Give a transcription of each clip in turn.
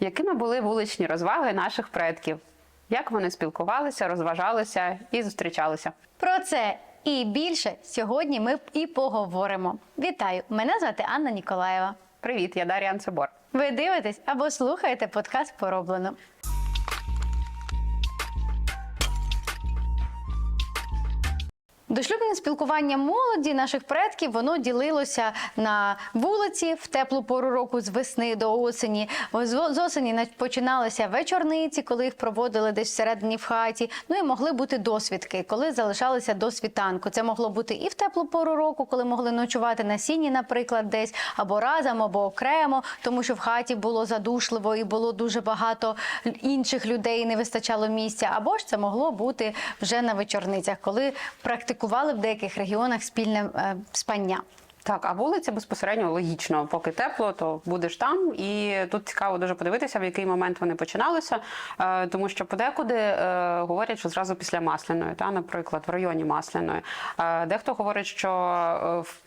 Якими були вуличні розваги наших предків? Як вони спілкувалися, розважалися і зустрічалися? Про це і більше сьогодні ми і поговоримо. Вітаю! Мене звати Анна Ніколаєва. Привіт, я Дар'я Анцебор. Ви дивитесь або слухаєте подкаст Пороблено. Дошлюбне спілкування молоді наших предків воно ділилося на вулиці в теплу пору року з весни до осені. З осені на- починалися вечорниці, коли їх проводили десь всередині в хаті. Ну і могли бути досвідки, коли залишалися до світанку. Це могло бути і в теплу пору року, коли могли ночувати на сіні, наприклад, десь або разом, або окремо, тому що в хаті було задушливо і було дуже багато інших людей, не вистачало місця. Або ж це могло бути вже на вечорницях, коли практикували в деяких регіонах спільне е, спання. Так, а вулиця безпосередньо логічно, поки тепло, то будеш там. І тут цікаво дуже подивитися, в який момент вони починалися, е, тому що подекуди е, говорять, що зразу після масляної, та, наприклад, в районі масляної. Е, Дехто говорить, що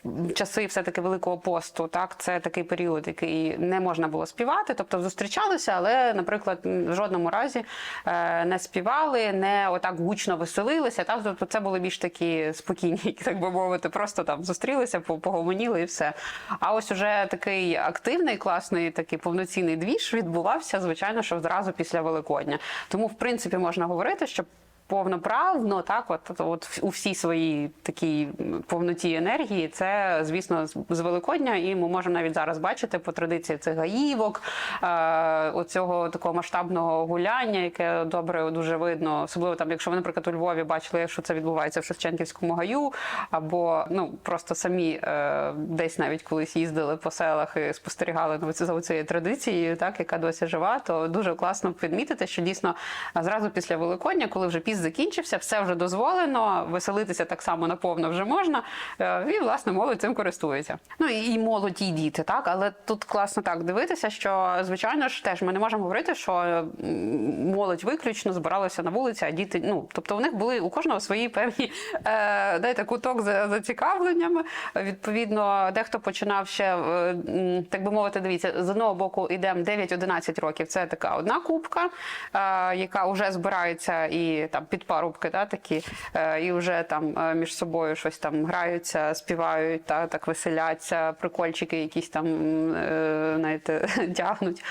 в часи все-таки Великого посту, так, це такий період, який не можна було співати, тобто зустрічалися, але, наприклад, в жодному разі не співали, не отак гучно веселилися. Так, тобто це були більш такі спокійні, так би мовити, просто там зустрілися, по- погомоніли і все. А ось уже такий активний, класний, такий повноцінний двіж відбувався, звичайно, що зразу після Великодня. Тому, в принципі, можна говорити, що. Повноправно, так, от, от у всій своїй такій повноті енергії, це, звісно, з- Великодня, і ми можемо навіть зараз бачити по традиції цих гаївок, е, оцього такого масштабного гуляння, яке добре дуже видно, особливо там, якщо ви, наприклад, у Львові бачили, що це відбувається в Шевченківському гаю, або ну просто самі е, десь навіть колись їздили по селах і спостерігали ну, за цією традицією, так яка досі жива, то дуже класно підмітити, що дійсно зразу після Великодня, коли вже піст закінчився, все вже дозволено, веселитися так само наповно вже можна, е, і власне молодь цим користується. Ну і молоді і діти, так але тут класно так дивитися, що звичайно ж теж ми не можемо говорити, що молодь виключно збиралася на вулиці, а діти, ну тобто у них були у кожного свої певні е, дайте куток за зацікавленнями. Відповідно, дехто починав ще е, так би мовити, дивіться, з одного боку йдемо 9-11 років. Це така одна кубка, е, яка вже збирається і там під парубки, да, такі, е, і вже там е, між собою щось там граються, співають, та так веселяться, прикольчики якісь там е, знаєте, тягнуть.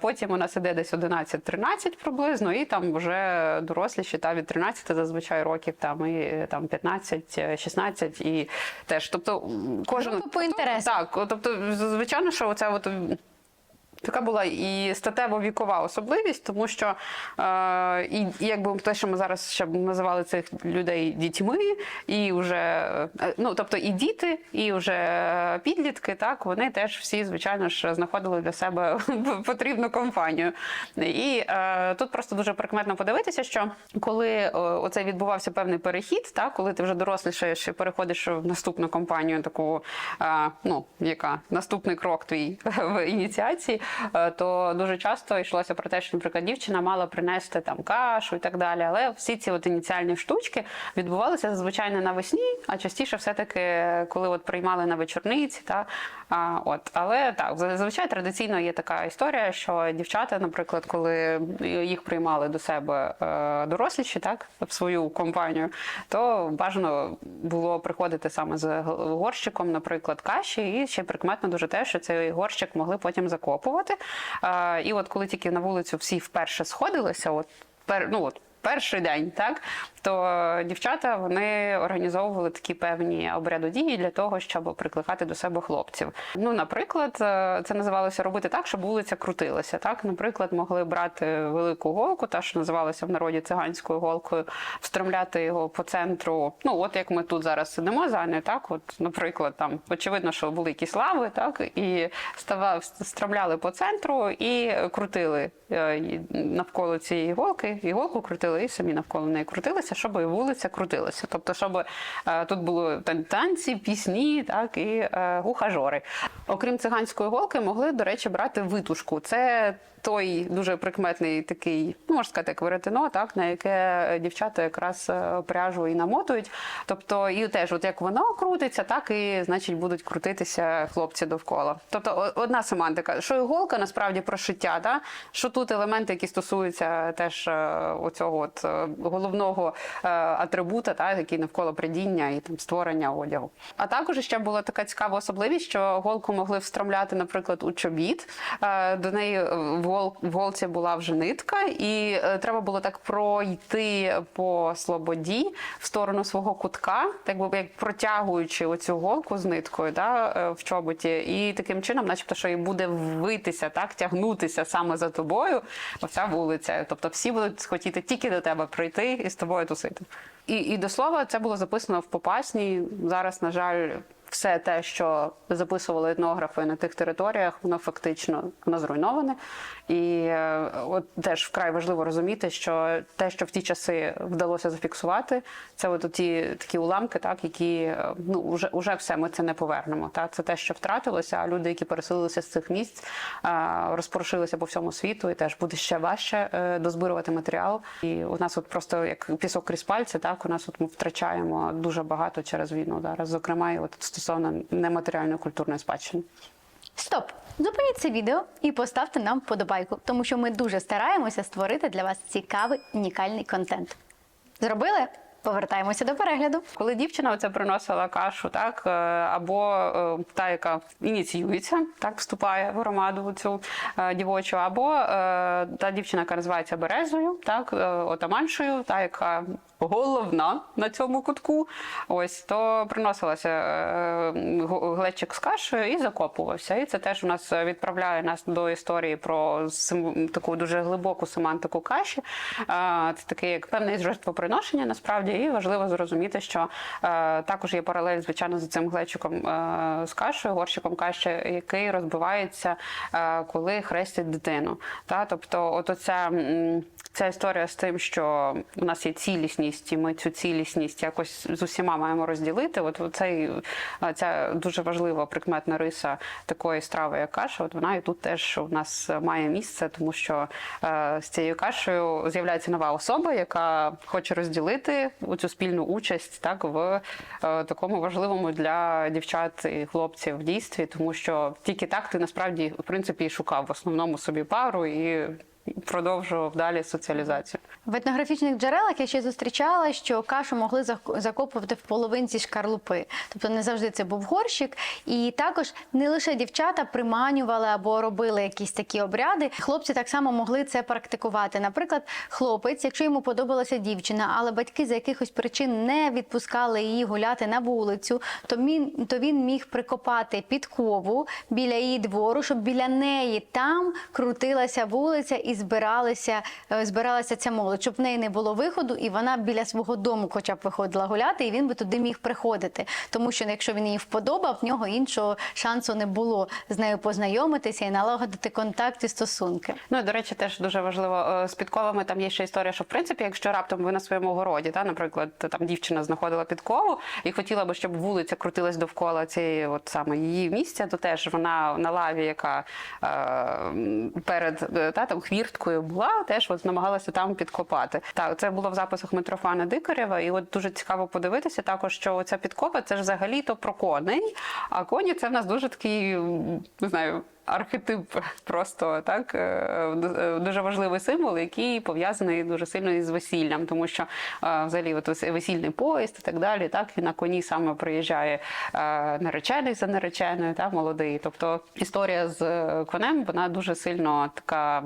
Потім у нас іде десь 11-13 приблизно, і там вже доросліші та від 13 зазвичай років, там і там 15-16 і теж. Тобто кожен Групи по інтересам. так, тобто, звичайно, що оця от. Така була і статево-вікова особливість, тому що е, і, і якби те, що ми зараз ще називали цих людей дітьми, і вже е, ну тобто і діти, і вже підлітки, так вони теж всі, звичайно ж, знаходили для себе потрібну компанію. І е, тут просто дуже прикметно подивитися, що коли оце відбувався певний перехід, так коли ти вже дорослішаєш і переходиш в наступну компанію, таку е, ну яка наступний крок твій в ініціації, то дуже часто йшлося про те, що, наприклад, дівчина мала принести там кашу і так далі. Але всі ці от ініціальні штучки відбувалися зазвичай не навесні, а частіше, все-таки, коли от приймали на вечорниці. Та, а, от. Але так, зазвичай традиційно є така історія, що дівчата, наприклад, коли їх приймали до себе е, доросліші, так, в свою компанію, то бажано було приходити саме з горщиком, наприклад, каші, і ще прикметно дуже те, що цей горщик могли потім закопувати. Е, і от коли тільки на вулицю всі вперше сходилися, от пер, ну от. Перший день, так то дівчата вони організовували такі певні обрядодії для того, щоб прикликати до себе хлопців. Ну, наприклад, е, це називалося робити так, щоб вулиця крутилася. Так, наприклад, могли брати велику голку, та що називалася в народі циганською голкою, встромляти його по центру. Ну, от як ми тут зараз сидимо за нею, так, от, наприклад, там очевидно, що були якісь лави, так і става встромляли по центру і крутили е, навколо цієї голки, і голку крутили, і самі навколо неї крутилися, щоб вулиця крутилася. Тобто, щоб е, тут були там танці, пісні, так і гухажори. Окрім циганської голки, могли, до речі, брати витушку. Це той дуже прикметний такий, ну можна сказати, як веретено, так на яке дівчата якраз е, пряжу і намотують. Тобто, і теж, от як воно крутиться, так і значить будуть крутитися хлопці довкола. Тобто, одна семантика, що іголка насправді про шиття, да? що тут елементи, які стосуються теж е, оцього от е, головного атрибута, та який навколо придіння і там створення одягу. А також ще була така цікава особливість, що голку могли встромляти, наприклад, у чобіт. До неї в в голці була вже нитка, і е, треба було так пройти по слободі в сторону свого кутка, так би як протягуючи оцю голку з ниткою да, е, в чоботі, і таким чином, начебто, що і буде витися, так, тягнутися саме за тобою, оця вулиця. Тобто всі будуть хотіти тільки до тебе прийти і з тобою тусити. І, і до слова, це було записано в Попасній. Зараз, на жаль, все те, що записували етнографи на тих територіях, воно фактично воно зруйноване. І е, от теж вкрай важливо розуміти, що те, що в ті часи вдалося зафіксувати, це от ті такі уламки, так які е, ну вже уже все ми це не повернемо. Так, це те, що втратилося. А люди, які переселилися з цих місць, е, розпорошилися по всьому світу, і теж буде ще важче дозбирувати матеріал. І у нас от просто як пісок крізь пальці, так у нас от ми втрачаємо дуже багато через війну зараз, зокрема, і от стосовно нематеріальної культурної спадщини. Стоп! Зупиніть це відео і поставте нам вподобайку, тому що ми дуже стараємося створити для вас цікавий унікальний контент. Зробили? Повертаємося до перегляду. Коли дівчина оце приносила кашу, так е, або е, та, яка ініціюється, так вступає в громаду цю е, дівочу, або та дівчина, яка називається березою, так отаманшою, та яка головна на цьому кутку. Ось то приносилася е, глечик з кашею і закопувався. І це теж у нас відправляє нас до історії про таку дуже глибоку семантику каші. Е, Це таке як певне жертвоприношення насправді, і важливо зрозуміти, що е, також є паралель, звичайно, з цим глечиком з кашею, горщиком каші, який розбивається, коли хрестять дитину. Тобто, от оця, ця історія з тим, що у нас є цілісність, і ми цю цілісність якось з усіма маємо розділити. От цей, ця дуже важлива прикметна риса такої страви, як каша, от вона і тут теж у нас має місце, тому що е, з цією кашею з'являється нова особа, яка хоче розділити цю спільну участь так в е, такому важливому для дівчат і хлопців дійстві, тому що тільки так ти насправді в принципі шукав в основному собі пару і продовжував далі соціалізацію. В етнографічних джерелах я ще зустрічала, що кашу могли зак- закопувати в половинці шкарлупи. Тобто не завжди це був горщик. І також не лише дівчата приманювали або робили якісь такі обряди. Хлопці так само могли це практикувати. Наприклад, хлопець, якщо йому подобалася дівчина, але батьки з якихось причин не відпускали її гуляти на вулицю, то він, то він міг прикопати підкову біля її двору, щоб біля неї там крутилася вулиця і збиралися, е, збиралася ця молодь, щоб в неї не було виходу, і вона біля свого дому, хоча б виходила гуляти, і він би туди міг приходити. Тому що якщо він її вподобав, в нього іншого шансу не було з нею познайомитися і налагодити контакт і стосунки. Ну і до речі, теж дуже важливо е, з підковами. Там є ще історія, що в принципі, якщо раптом ви на своєму городі, та наприклад, там дівчина знаходила підкову і хотіла би, щоб вулиця крутилась довкола цієї, от саме її місця, то теж вона на лаві, яка е, перед е, та там хвірткою була, теж от намагалася там підкопати. Так, це було в записах Митрофана Дикарєва, і от дуже цікаво подивитися також, що ця підкопа це ж взагалі то про коней. А коні це в нас дуже такий, не знаю архетип просто так е, дуже важливий символ, який пов'язаний дуже сильно із весіллям, тому що е, взагалі от весільний поїзд і так далі, так і на коні саме приїжджає е, наречений за нареченою, та молодий. Тобто історія з е, конем вона дуже сильно така.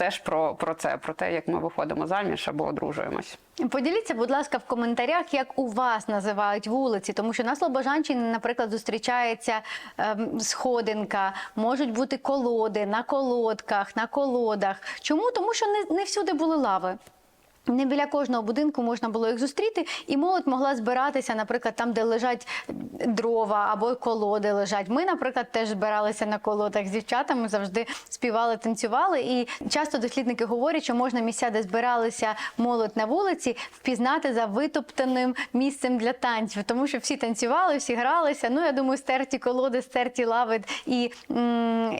Теж про, про це, про те, як ми виходимо заміж або одружуємось. Поділіться, будь ласка, в коментарях, як у вас називають вулиці, тому що на Слобожанщині, наприклад, зустрічається ем, сходинка, можуть бути колоди на колодках, на колодах. Чому? Тому що не, не всюди були лави. Не біля кожного будинку можна було їх зустріти, і молодь могла збиратися, наприклад, там, де лежать дрова або колоди лежать. Ми, наприклад, теж збиралися на колодах з дівчатами, завжди співали, танцювали. І часто дослідники говорять, що можна місця, де збиралися молодь на вулиці, впізнати за витоптаним місцем для танців, тому що всі танцювали, всі гралися. Ну я думаю, стерті колоди, стерті лави і,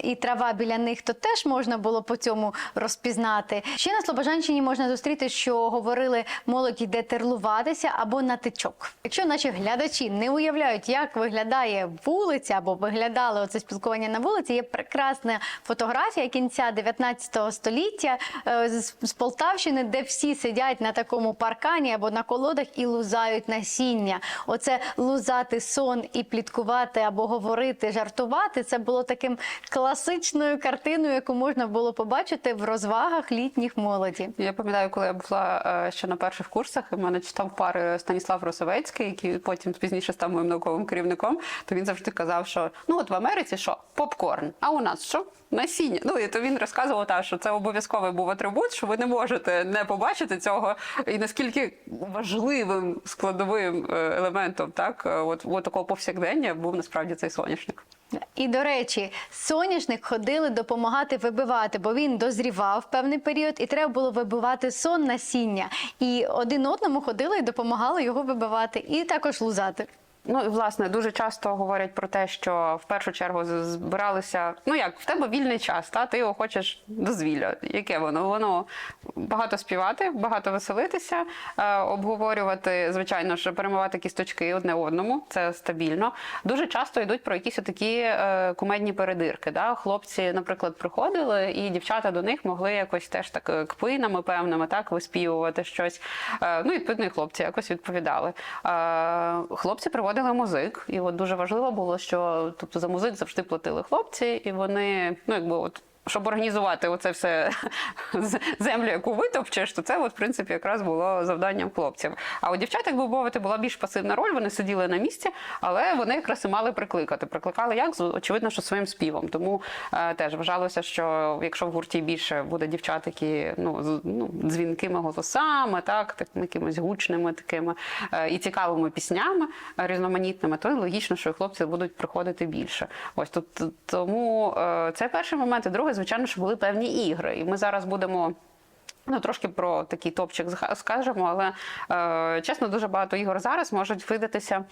і трава біля них, то теж можна було по цьому розпізнати. Ще на Слобожанщині можна зустріти, що говорили молодь йде терлуватися або на тичок. Якщо наші глядачі не уявляють, як виглядає вулиця або виглядало це спілкування на вулиці, є прекрасна фотографія кінця 19 століття е, з, з Полтавщини, де всі сидять на такому паркані або на колодах і лузають насіння. Оце лузати сон і пліткувати або говорити, жартувати. Це було таким класичною картиною, яку можна було побачити в розвагах літніх молоді. Я пам'ятаю, коли я була е, ще на перших курсах, і мене читав пари Станіслав Росовецький, який потім пізніше став моїм науковим керівником. То він завжди казав, що ну от в Америці що попкорн, а у нас що? Насіння. Ну і то він розказував, та, що це обов'язковий був атрибут, що ви не можете не побачити цього, і наскільки важливим складовим е, елементом, так, е, от, от такого повсякдення був насправді цей соняшник. І до речі, соняшник ходили допомагати вибивати, бо він дозрівав певний період, і треба було вибивати сон насіння. І один одному ходили і допомагали його вибивати, і також лузати. Ну і власне дуже часто говорять про те, що в першу чергу збиралися. Ну як в тебе вільний час, та ти його хочеш дозвілля. Яке воно? Воно багато співати, багато веселитися, е, обговорювати, звичайно ж, перемивати кісточки одне одному. Це стабільно. Дуже часто йдуть про якісь такі е, кумедні передирки. Да? Хлопці, наприклад, приходили, і дівчата до них могли якось теж так е, кпинами певними так виспівувати щось. Е, ну, відповідно, і хлопці якось відповідали. Е, хлопці приводили музик, і от дуже важливо було, що тобто за музик завжди платили хлопці, і вони, ну якби от. Щоб організувати оце все землю, яку витопчеш, то це от, в принципі якраз було завданням хлопців. А у дівчат, як би мовити, була більш пасивна роль. Вони сиділи на місці, але вони якраз і мали прикликати. Прикликали як очевидно, що своїм співом. Тому е, теж вважалося, що якщо в гурті більше буде дівчат, які ну, з- ну дзвінкими голосами, так такими якимись гучними такими е, і цікавими піснями е, різноманітними, то логічно, що і хлопці будуть приходити більше. Ось тут тому е, це перший момент. І другий, звичайно, що були певні ігри. І ми зараз будемо. Ну, трошки про такий топчик скажемо, але е, чесно, дуже багато ігор зараз можуть видатися.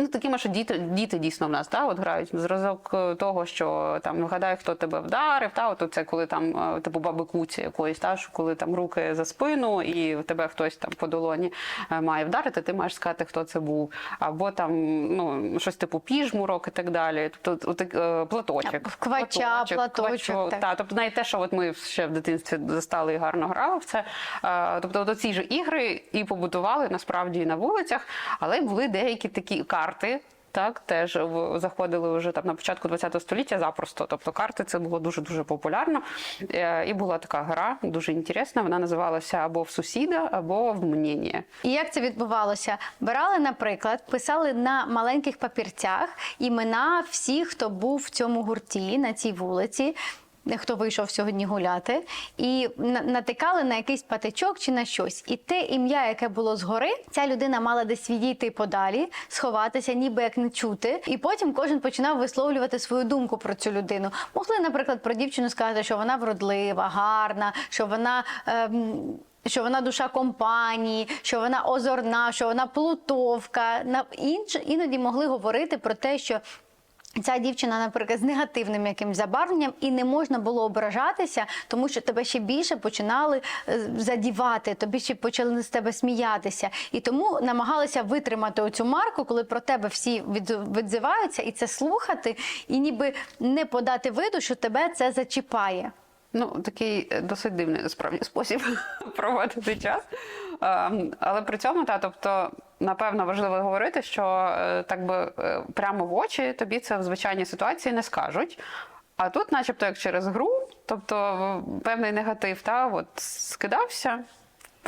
Ну, такими, що діти, діти дійсно в нас та, от грають зразок е, того, що там вгадай, хто тебе вдарив. Та, от це коли там е, типу баби куці якоїсь, та, що коли там руки за спину, і в тебе хтось там по долоні е, має вдарити, ти маєш сказати, хто це був. Або там ну, щось типу піжмурок і так далі. Тобто от, платочок. Квача, платочок, так. Та, тобто навіть те, що от ми ще в дитинстві застали і гарно грали в це. Тобто, от ці ж ігри і побудували насправді і на вулицях, але були деякі такі карти. Так, теж заходили вже там на початку ХХ століття запросто. Тобто карти це було дуже дуже популярно. Е, І була така гра, дуже інтересна. Вона називалася або в сусіда, або в мнення. І як це відбувалося? Брали, наприклад, писали на маленьких папірцях імена всіх, хто був в цьому гурті на цій вулиці. Хто вийшов сьогодні гуляти, і на- натикали на якийсь патичок чи на щось. І те ім'я, яке було згори, ця людина мала десь відійти подалі, сховатися, ніби як не чути. І потім кожен починав висловлювати свою думку про цю людину. Могли, наприклад, про дівчину сказати, що вона вродлива, гарна, що вона. Ем, що вона душа компанії, що вона озорна, що вона плутовка. На інш іноді могли говорити про те, що. Ця дівчина, наприклад, з негативним якимсь забарвленням, і не можна було ображатися, тому що тебе ще більше починали е, задівати, тобі ще почали з тебе сміятися. І тому намагалися витримати оцю марку, коли про тебе всі від- відзиваються, і це слухати, і ніби не подати виду, що тебе це зачіпає. Ну, такий е, досить дивний насправді спосіб проводити час. Ем, Але при цьому, та, тобто, напевно, важливо говорити, що е, так би е, прямо в очі тобі це в звичайній ситуації не скажуть. А тут, начебто, як через гру, тобто певний негатив, та, от, скидався.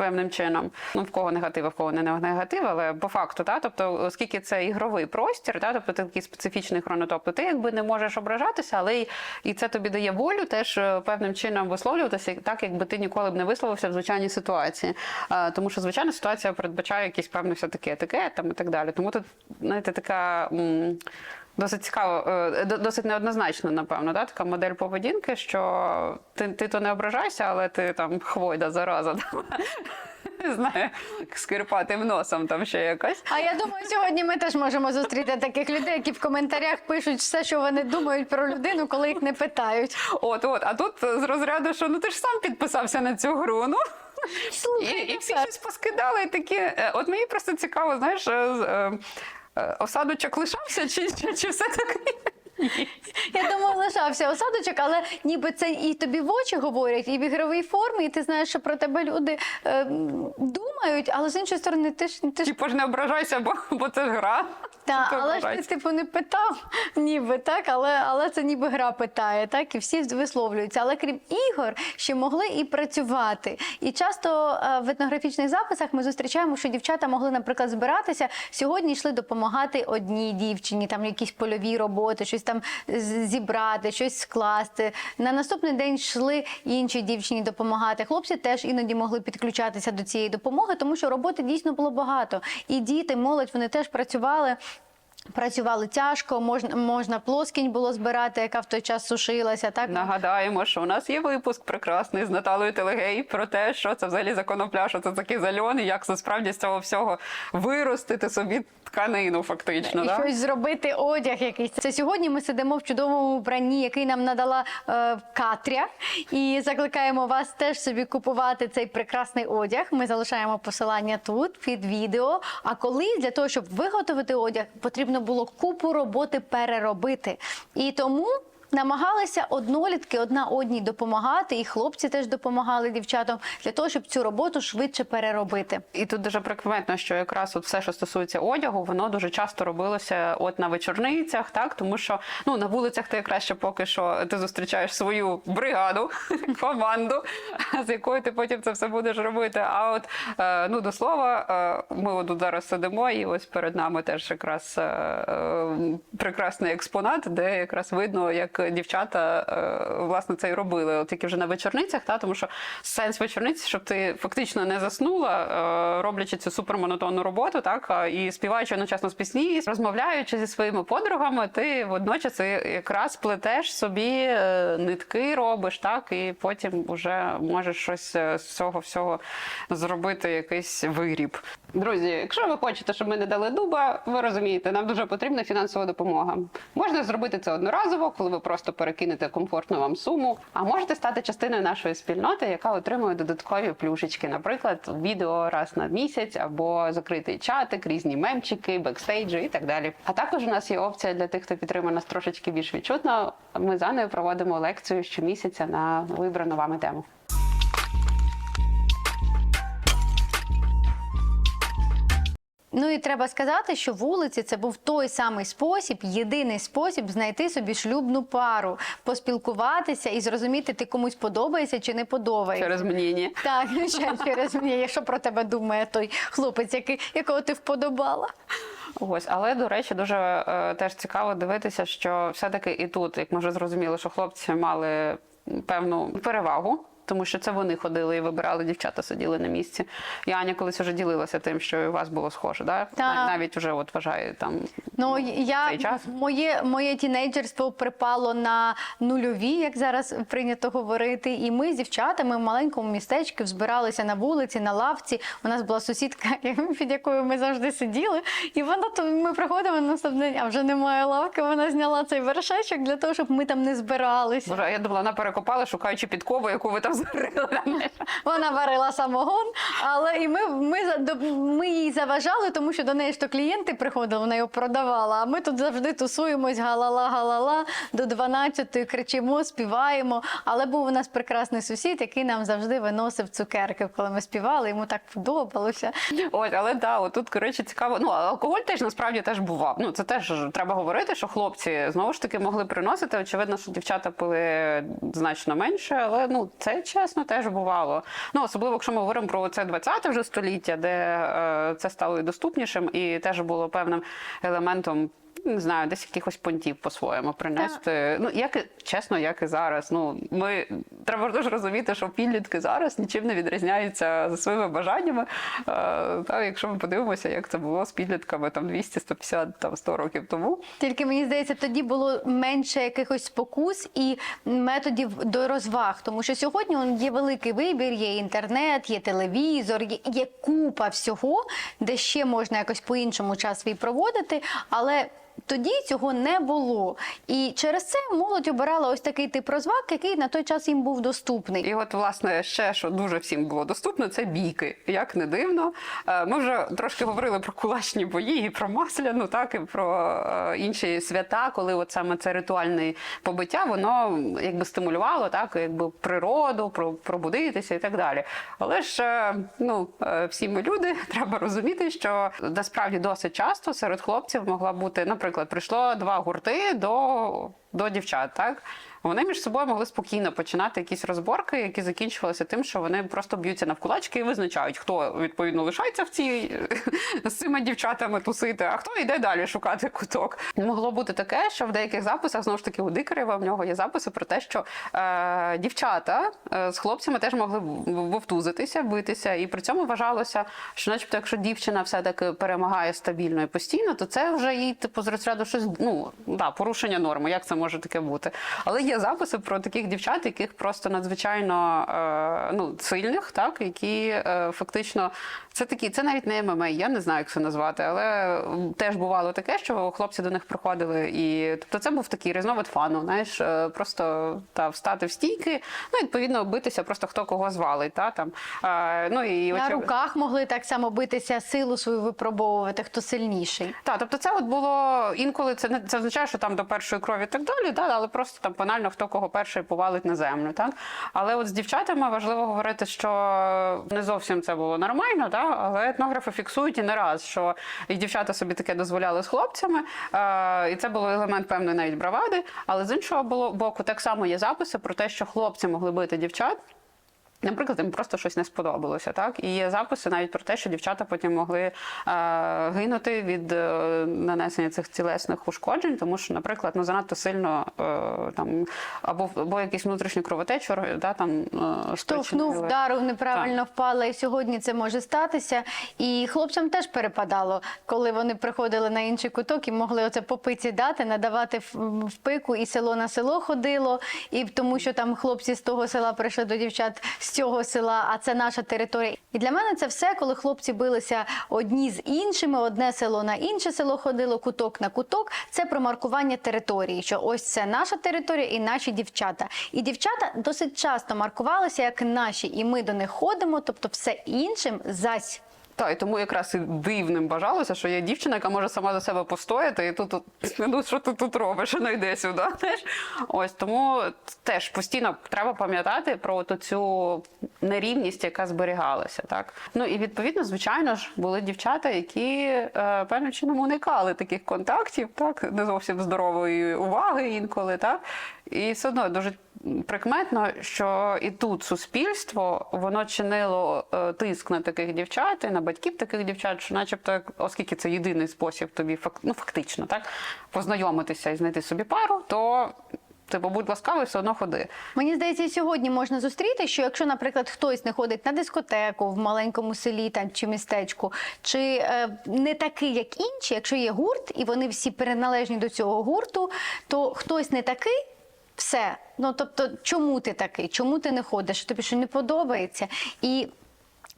Певним чином. Ну в кого негатив, в кого не негатив, але по факту, та тобто, оскільки це ігровий простір, та тобто такий специфічний хронотоп, то ти якби не можеш ображатися, але й і це тобі дає волю теж е, певним чином висловлюватися, так якби ти ніколи б не висловився в звичайній ситуації. Е, Тому що звичайна ситуація передбачає якийсь певний все таки етикет там і так далі. Тому тут знаєте, така. м, Досить цікаво, е, досить неоднозначно, напевно, да? така модель поведінки, що ти, ти то не ображайся, але ти там хвойда, зараза. там. Не знаю, з кирпатим носом там ще якась. А я думаю, сьогодні ми теж можемо зустріти таких людей, які в коментарях пишуть все, що вони думають про людину, коли їх не питають. От, от, а тут з розряду, що ну ти ж сам підписався на цю гру. Ну і, Слухай, і всі щось поскидали. і Такі, е, от мені просто цікаво, знаєш, е, осадочок лишався, чи, чи, чи все таки. Я думав, лишався осадочок, але ніби це і тобі в очі говорять, і в ігровій формі, і ти знаєш, що про тебе люди е, думають, але з іншої сторони, ти ж ти ж Типу ж не ображайся, бо, бо це ж гра. та, але ж ти ображайся. типу не питав, ніби так, але, але це ніби гра питає, так і всі висловлюються. Але крім ігор, ще могли і працювати. І часто е, в етнографічних записах ми зустрічаємо, що дівчата могли, наприклад, збиратися. Сьогодні йшли допомагати одній дівчині, там якісь польові роботи, щось там зібрати, щось скласти. На наступний день йшли інші дівчині допомагати. Хлопці теж іноді могли підключатися до цієї допомоги, тому що роботи дійсно було багато. І діти, молодь, вони теж працювали. Працювали тяжко, можна, можна плоскінь було збирати, яка в той час сушилася. Так Нагадаємо, що у нас є випуск прекрасний з Наталою Телегей про те, що це взагалі за конопля, що це такий зальон, і як насправді з цього всього виростити собі тканину, фактично. і да? щось зробити одяг якийсь. Це сьогодні ми сидимо в чудовому вбранні, який нам надала е, Катря, і закликаємо вас теж собі купувати цей прекрасний одяг. Ми залишаємо посилання тут під відео. А колись для того, щоб виготовити одяг, потрібно було купу роботи переробити. І тому. Намагалися однолітки одна одній допомагати, і хлопці теж допомагали дівчатам для того, щоб цю роботу швидше переробити. І тут дуже прикметно, що якраз от все, що стосується одягу, воно дуже часто робилося от на вечорницях, так тому що ну на вулицях ти краще поки що ти зустрічаєш свою бригаду, команду, з якою ти потім це все будеш робити. А от е, ну до слова, е, ми от зараз сидимо, і ось перед нами теж якраз е, прекрасний експонат, де якраз видно, як дівчата е, власне це і робили. От тільки вже на вечорницях, та тому що сенс вечорниці, щоб ти фактично не заснула, е, роблячи цю супермонотонну роботу, так і співаючи одночасно з пісні, розмовляючи зі своїми подругами, ти водночас якраз плетеш собі е, нитки, робиш, так, і потім вже можеш щось з цього всього зробити, якийсь виріб. Друзі, якщо ви хочете, щоб ми не дали дуба, ви розумієте, нам дуже потрібна фінансова допомога. Можна зробити це одноразово, коли ви просто перекинете комфортну вам суму. А можете стати частиною нашої спільноти, яка отримує додаткові плюшечки, наприклад, відео раз на місяць або закритий чатик, різні мемчики, бекстейджі і так далі. А також у нас є опція для тих, хто підтримує нас трошечки більш відчутно. Ми за нею проводимо лекцію щомісяця на вибрану вами тему. Ну і треба сказати, що вулиці це був той самий спосіб, єдиний спосіб знайти собі шлюбну пару, поспілкуватися і зрозуміти, ти комусь подобається чи не подобається. Через мніння. Так, ще через мені, що про тебе думає той хлопець, який, якого ти вподобала. Ось, але до речі, дуже е, теж цікаво дивитися, що все-таки і тут, як ми вже зрозуміли, що хлопці мали певну перевагу. Тому що це вони ходили і вибирали дівчата, сиділи на місці. І Аня колись вже ділилася тим, що у вас було схоже, да? Так. навіть вже от вважаю там Ну я цей час. моє моє тінейджерство припало на нульові, як зараз прийнято говорити. І ми з дівчатами в маленькому містечку збиралися на вулиці, на лавці. У нас була сусідка, під якою ми завжди сиділи. І вона то ми приходимо на наступний день, а вже немає лавки. Вона зняла цей вершечок для того, щоб ми там не збиралися. Боже, я думала, вона перекопала, шукаючи підкову, яку ви там зарили. Вона варила самогон, але і ми, ми, ми їй заважали, тому що до неї ж то клієнти приходили, вона його продавала. А ми тут завжди тусуємось галала, галала до 12-ї, кричимо, співаємо. Але був у нас прекрасний сусід, який нам завжди виносив цукерки, коли ми співали. Йому так подобалося. Ось, але да, отут, коротше, цікаво. Ну, алкоголь теж насправді теж бував. Ну, це теж треба говорити, що хлопці знову ж таки могли приносити. Очевидно, що дівчата пили значно менше, але ну це чесно теж бувало. Ну, особливо, якщо ми говоримо про це 20-те вже століття, де е, це стало і доступнішим, і теж було певним елементом. Не знаю, десь якихось понтів по-своєму принести. Ну, як і чесно, як і зараз. Ну, ми треба ж дуже розуміти, що підлітки зараз нічим не відрізняються за своїми бажаннями. Е, та, якщо ми подивимося, як це було з підлітками там 200, 150, там 100 років тому. Тільки мені здається, тоді було менше якихось спокус і методів до розваг. Тому що сьогодні є великий вибір, є інтернет, є телевізор, є, є купа всього, де ще можна якось по-іншому час свій проводити. Але тоді цього не було. І через це молодь обирала ось такий тип розваг, який на той час їм був доступний. І от, власне, ще що дуже всім було доступно, це бійки. Як не дивно. Е, Ми вже трошки говорили про кулачні бої, і про масляну, так і про е, інші свята, коли от саме це ритуальне побиття, воно якби стимулювало так, якби природу, про- пробудитися і так далі. Але ж е, ну, всі ми люди, треба розуміти, що насправді досить часто серед хлопців могла бути, наприклад, прийшло два гурти до, до дівчат, так? Вони між собою могли спокійно починати якісь розборки, які закінчувалися тим, що вони просто б'ються навкулачки і визначають, хто відповідно лишається в цій з цими дівчатами тусити, а хто йде далі шукати куток. Могло бути таке, що в деяких записах знову ж таки у Дикарева в нього є записи про те, що е, дівчата е, з хлопцями теж могли вовтузитися, битися, і при цьому вважалося, що, начебто, якщо дівчина все таки перемагає стабільно і постійно, то це вже їй типу з розряду щось ну да, порушення норми. Як це може таке бути? Але є записи про таких дівчат, яких просто надзвичайно е, ну, сильних, так які е, фактично це такі, це навіть не ММА, я не знаю, як це назвати, але теж бувало таке, що хлопці до них приходили, і тобто це був такий різновид фану. Знаєш, е, просто та встати в стійки, ну відповідно битися, просто хто кого звалить. Та там е, ну і На очев- руках могли так само битися, силу свою випробовувати, хто сильніший. Так, тобто це от було інколи це не це означає, що там до першої крові і так далі, да, але просто там банально хто кого перший повалить на землю. Так? Але от з дівчатами важливо говорити, що не зовсім це було нормально, так? але етнографи фіксують і не раз, що і дівчата собі таке дозволяли з хлопцями, е, і це був елемент певної навіть бравади. Але з іншого боку, так само є записи про те, що хлопці могли бити дівчат. Наприклад, їм просто щось не сподобалося, так? І є записи навіть про те, що дівчата потім могли е, гинути від е, нанесення цих тілесних ушкоджень, тому що, наприклад, ну занадто сильно е, там або або якийсь внутрішній кровотеч, да, там е, Штовхнув вдару, неправильно впала, і сьогодні це може статися. І хлопцям теж перепадало, коли вони приходили на інший куток і могли оце по пиці дати, надавати в пику, і село на село ходило, і тому що там хлопці з того села прийшли до дівчат цього села, а це наша територія. І для мене це все, коли хлопці билися одні з іншими, одне село на інше село ходило, куток на куток. Це про маркування території, що ось це наша територія і наші дівчата. І дівчата досить часто маркувалися як наші, і ми до них ходимо, тобто все іншим зась. Та, і тому якраз і дивним бажалося, що є дівчина, яка може сама за себе постояти, і тут, ну що ти тут робиш, ну йди сюди. Знаєш? Ось тому теж постійно треба пам'ятати про цю нерівність, яка зберігалася. Так? Ну і відповідно, звичайно ж, були дівчата, які е, певним чином уникали таких контактів, так, не зовсім здорової уваги інколи. Так? І все одно дуже прикметно, що і тут суспільство воно чинило е, тиск на таких дівчат і на батьків таких дівчат, що, начебто, оскільки це єдиний спосіб тобі ну, фактично так познайомитися і знайти собі пару, то типу, будь ласкавий, все одно ходи. Мені здається, сьогодні можна зустріти, що якщо, наприклад, хтось не ходить на дискотеку в маленькому селі там, чи містечку, чи е, не такий, як інші, якщо є гурт, і вони всі приналежні до цього гурту, то хтось не такий. Все, ну тобто, чому ти такий? Чому ти не ходиш? Тобі що не подобається? І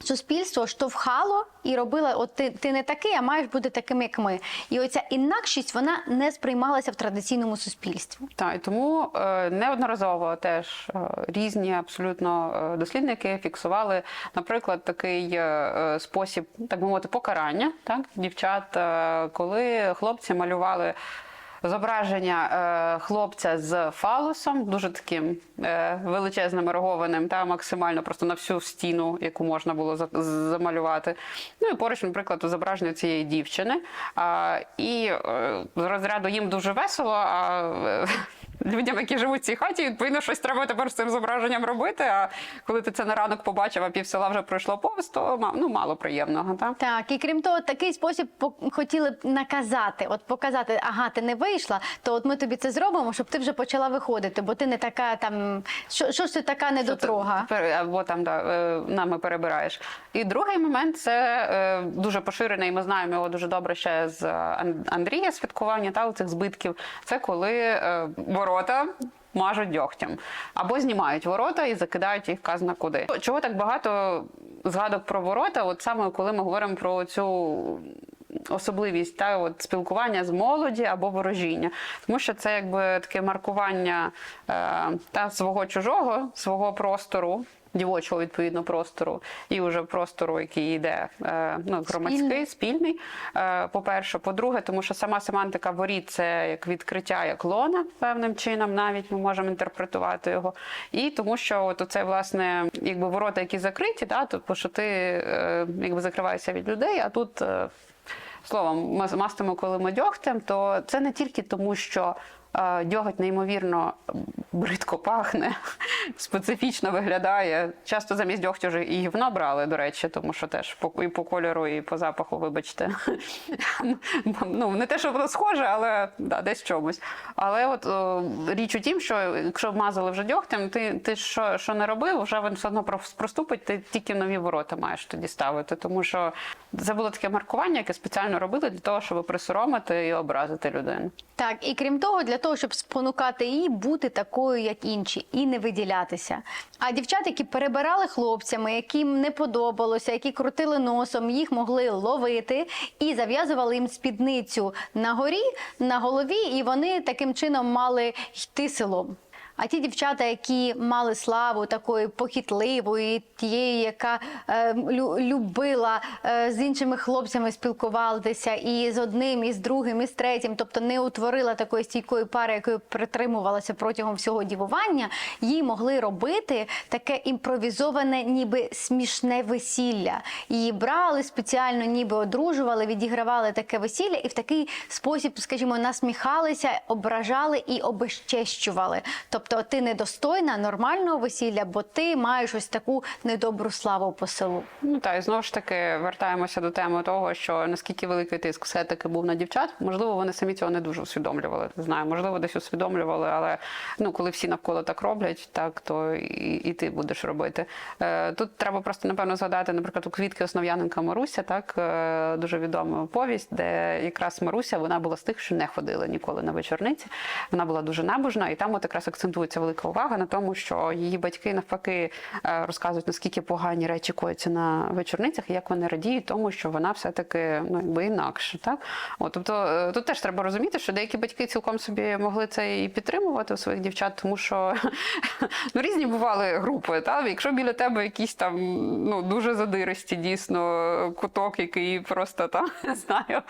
суспільство штовхало і робило, от ти, ти не такий, а маєш бути таким, як ми. І оця інакшість вона не сприймалася в традиційному суспільстві. Так, і тому е, неодноразово теж е, різні абсолютно е, дослідники фіксували, наприклад, такий е, е, спосіб, так би мовити, покарання так, дівчат, е, коли хлопці малювали. Зображення е, хлопця з фалусом, дуже таким е, величезним рогованим, та максимально просто на всю стіну, яку можна було за- замалювати. Ну і поруч, наприклад, зображення цієї дівчини. І е, з розряду їм дуже весело, а людям, які живуть в цій хаті, відповідно, щось треба тепер з цим зображенням робити. А коли ти це на ранок побачив, а пів села вже пройшло повз, то ну, мало приємного. Так? Так, і крім того, такий спосіб хотіли б наказати, от показати, ага, ти не вийшла, то от ми тобі це зробимо, щоб ти вже почала виходити, бо ти не така там, що, що ж ти така недотрога. Або там да, е, нами перебираєш. І другий момент це е, дуже поширений. Ми знаємо його дуже добре ще з Ан- Андрія святкування та у цих збитків. Це коли е, ворота. Мажуть дьогтям або знімають ворота і закидають їх казна куди. Чого так багато згадок про ворота? От саме коли ми говоримо про цю особливість та от спілкування з молоді або ворожіння, тому що це якби таке маркування е, та свого чужого, свого простору. Дівочого відповідно простору і вже простору, який йде е, ну, громадський, Спільний. спільний. Е, по-перше, по-друге, тому що сама семантика воріт це як відкриття, як лона певним чином, навіть ми можемо інтерпретувати його. І тому, що от оце, власне, якби ворота, які закриті, да, тобто, що ти е, якби закриваєшся від людей, а тут. Словом, мастимо, коли ми дьогтем, то це не тільки тому, що дьоготь неймовірно бридко пахне, специфічно виглядає. Часто замість дьогтю вже і гівно брали, до речі, тому що теж і по кольору, і по запаху, вибачте. ну, не те, що воно схоже, але да, десь чомусь. Але от річ у тім, що якщо мазали вже дьогтем, ти, ти що, що не робив, вже він все одно проступить, ти тільки нові ворота маєш тоді ставити. Тому що це було таке маркування, яке спеціально робили для того, щоб присоромити і образити людину. Так, і крім того, для того, щоб спонукати її бути такою, як інші, і не виділятися. А дівчат, які перебирали хлопцями, яким не подобалося, які крутили носом, їх могли ловити і зав'язували їм спідницю на горі, на голові, і вони таким чином мали йти селом. А ті дівчата, які мали славу такої похитливої, тієї, яка е, лю- любила е, з іншими хлопцями спілкуватися, і з одним, і з другим, і з третім, тобто не утворила такої стійкої пари, якою притримувалася протягом всього дівування, їй могли робити таке імпровізоване, ніби смішне весілля. Її брали спеціально, ніби одружували, відігравали таке весілля, і в такий спосіб, скажімо, насміхалися, ображали і обезчещували. Тобто ти недостойна нормального весілля, бо ти маєш ось таку недобру славу по селу. Ну так, і знову ж таки вертаємося до теми того, що наскільки великий тиск все-таки був на дівчат. Можливо, вони самі цього не дуже усвідомлювали. Не знаю, можливо, десь усвідомлювали, але ну коли всі навколо так роблять, так то і, і ти будеш робити. Е, тут треба просто напевно згадати, наприклад, у квітки Основ'яненка Маруся, так е, дуже відома повість, де якраз Маруся вона була з тих, що не ходила ніколи на вечорниці. Вона була дуже набожна, і там от якраз акцентується велика увага на тому, що її батьки навпаки е, розказують, наскільки погані речі кояться на вечорницях, і як вони радіють тому, що вона все-таки ну якби інакше. Так от тобто е, тут теж треба розуміти, що деякі батьки цілком собі могли це і підтримувати у своїх дівчат, тому що ну різні бували групи. Та якщо біля тебе якісь там ну дуже задиристі, дійсно куток, який просто там не знаю,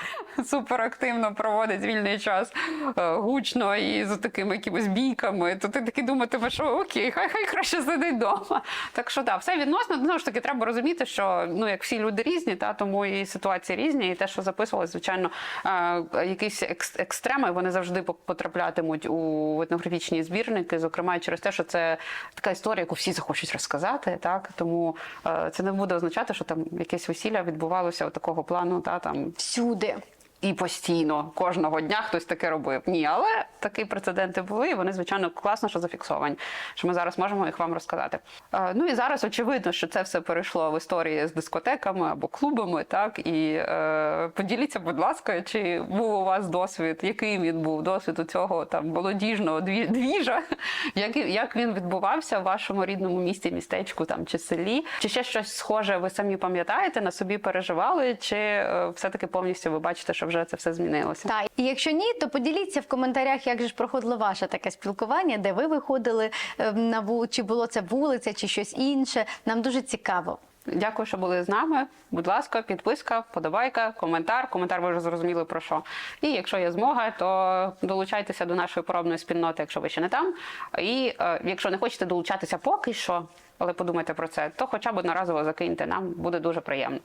суперактивно проводить вільний час е, гучно і з такими якимись бійками, то ти такий думатимеш, що окей, хай хай краще сидить вдома. Так що так, все відносно знову ж таки треба розуміти, що ну як всі люди різні, та тому і ситуації різні, і те, що записували, звичайно, е, якісь екс- екстреми вони завжди по- потраплятимуть у етнографічні збірники, зокрема через те, що це така історія, яку всі захочуть розказати. Так тому е, це не буде означати, що там якесь весілля відбувалося такого плану, та там Всюди. І постійно кожного дня хтось таке робив. Ні, але такі прецеденти були. і Вони звичайно класно, що зафіксовані. Що ми зараз можемо їх вам розказати. Ну і зараз очевидно, що це все перейшло в історії з дискотеками або клубами. Так і е, поділіться, будь ласка, чи був у вас досвід, який він був досвід у цього там молодіжного дві- двіжа, як, як він відбувався в вашому рідному місті, містечку там чи селі, чи ще щось схоже, ви самі пам'ятаєте, на собі переживали, чи е, все-таки повністю ви бачите, що вже це все змінилося? Так, і якщо ні, то поділіться в коментарях, як же ж проходило ваше таке спілкування, де ви виходили е, на вулицю, чи було це вулиця, чи щось інше. Нам дуже цікаво. Дякую, що були з нами. Будь ласка, підписка, вподобайка, коментар. Коментар ви вже зрозуміли про що. І якщо є змога, то долучайтеся до нашої поробної спільноти, якщо ви ще не там. І е, якщо не хочете долучатися поки що, але подумайте про це, то хоча б одноразово закиньте нам, буде дуже приємно.